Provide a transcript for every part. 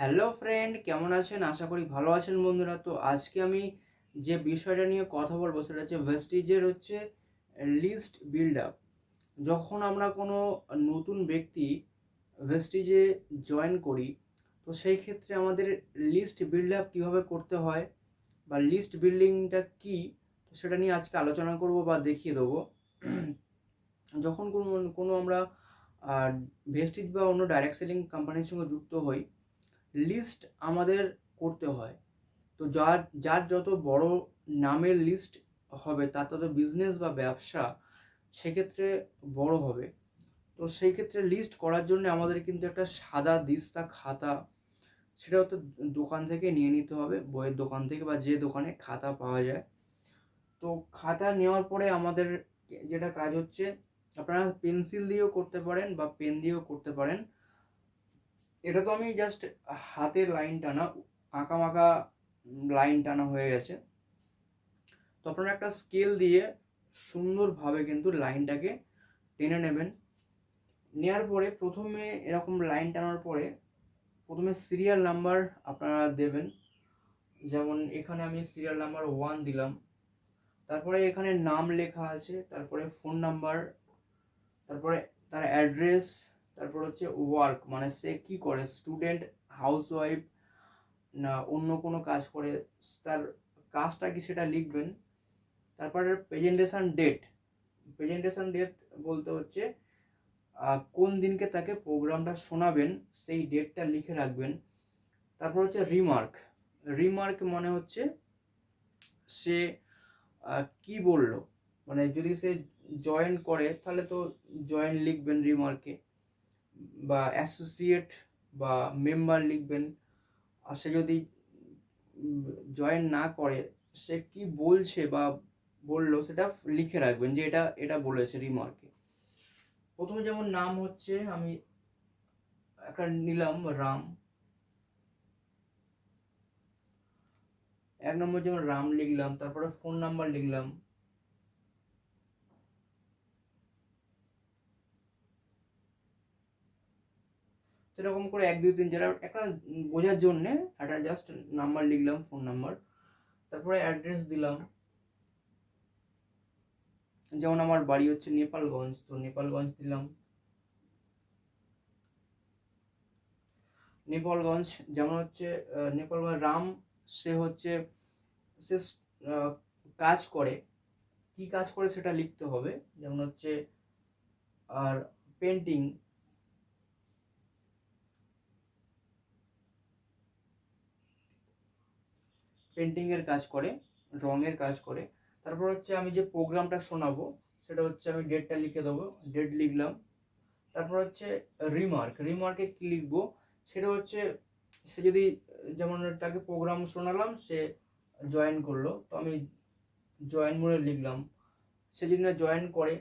Hello friend কেমন আছেন? আশা করি ভালো আছেন বন্ধুরা। তো আজকে আমি যে বিষয়টা নিয়ে কথা বলব সেটা হচ্ছে ভেস্টিজের হচ্ছে লিস্ট বিল্ড আপ যখন আমরা কোনো নতুন ব্যক্তি ভেস্টিজে জয়েন করি, তো সেই ক্ষেত্রে আমাদের লিস্ট বিল্ড আপ কীভাবে করতে হয় বা লিস্ট বিল্ডিংটা কী সেটা নিয়ে আজকে আলোচনা করব বা দেখিয়ে দেবো। যখন কোনো কোনো আমরা ভেস্টিজ বা অন্য ডাইরেক্ট সেলিং কোম্পানির সঙ্গে যুক্ত হই লিস্ট আমাদের করতে হয়। তো যার যার যত বড় নামের লিস্ট হবে, তার তত বিজনেস বা ব্যবসা সেক্ষেত্রে বড় হবে। তো সেই ক্ষেত্রে লিস্ট করার জন্য আমাদের কিন্তু একটা সাদা দিস্তা খাতা সেটাও তো দোকান থেকে নিয়ে নিতে হবে, বইয়ের দোকান থেকে বা যে দোকানে খাতা পাওয়া যায়। তো খাতা নেওয়ার পরে আমাদের যেটা কাজ হচ্ছে, আপনারা পেন্সিল দিয়েও করতে পারেন বা পেন দিয়েও করতে পারেন। এটা তো আমি জাস্ট হাতের লাইন টানা, আঁকা মাকা লাইন টানা হয়ে গেছে। তো আপনারা একটা স্কেল দিয়ে সুন্দরভাবে কিন্তু লাইনটাকে টেনে নেবেন। নেওয়ার পরে প্রথমে এরকম লাইন টানার পরে প্রথমে সিরিয়াল নাম্বার আপনারা দেবেন। যেমন এখানে আমি সিরিয়াল নাম্বার ওয়ান দিলাম। তারপরে এখানে নাম লেখা আছে, তারপরে ফোন নাম্বার তারপরে তার অ্যাড্রেস তারপর হচ্ছে ওয়ার্ক মানে সে কি করে? স্টুডেন্ট হাউসওয়াইফ না, অন্য কোনো কাজ করে, তার কাজটা কি সেটা লিখবেন? তারপরে প্রেজেন্টেশন ডেট প্রেজেন্টেশন ডেট বলতে হচ্ছে কোন দিনকে তাকে প্রোগ্রামটা শোনাবেন, সেই ডেটটা লিখে রাখবেন। তারপর হচ্ছে রিমার্ক রিমার্ক মানে হচ্ছে সে কি বলল? মানে যদি সে জয়েন করে, তাহলে তো জয়েন লিখবেন রিমার্কে বা অ্যাসোসিয়েট বা মেম্বার লিখবেন। আর সে যদি জয়েন না করে, সে কি বলছে বা বলল সেটা লিখে রাখবেন যে এটা এটা বলেছে রিমার্কে প্রথমে যেমন নাম হচ্ছে, আমি একটা নিলাম, রাম। এক নম্বর যেমন রাম লিখলাম, তারপরে ফোন নাম্বার লিখলাম। সেরকম করে এক, দুই, তিন যেটা একটা বোঝার জন্যে একটা জাস্ট নাম্বার লিখলাম ফোন নাম্বার তারপরে অ্যাড্রেস দিলাম। যেমন আমার বাড়ি হচ্ছে নেপালগঞ্জ, তো নেপালগঞ্জ দিলাম। নেপালগঞ্জ যেমন হচ্ছে নেপালগঞ্জ রাম, সে হচ্ছে, সে কাজ করে। কি কাজ করে সেটা লিখতে হবে। যেমন হচ্ছে, আর পেন্টিং পেন্টিংয়ের কাজ করে রঙের কাজ করে। তারপর হচ্ছে আমি যে প্রোগ্রামটা শোনাবো, সেটা হচ্ছে আমি ডেটটা লিখে দেবো ডেট লিখলাম। তারপর হচ্ছে রিমার্ক রিমার্কে কী লিখব? সেটা হচ্ছে সে যদি, যেমন তাকে প্রোগ্রাম শোনালাম, সে জয়েন করল। তো আমি জয়েন বলে লিখলাম। সে যদি না জয়েন করে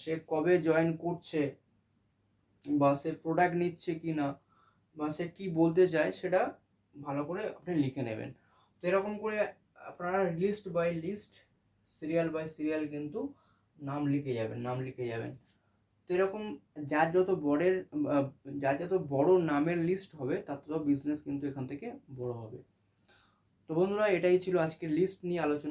সে কবে জয়েন করছে, বা সে প্রোডাক্ট নিচ্ছে কি না বা সে কী বলতে চায়, সেটা ভালো করে আপনি লিখে নেবেন। তো এরকম করে আপনারা list by list serial by serial কিন্তু নাম লিখে যাবেন, নাম লিখে যাবেন। তো এরকম যার যত বড়ের যার যত বড় নামের লিস্ট হবে, তার তত বিজনেস কিন্তু এখান থেকে বড় হবে। তো বন্ধুরা, এটাই ছিল আজকের লিস্ট নিয়ে আলোচনা।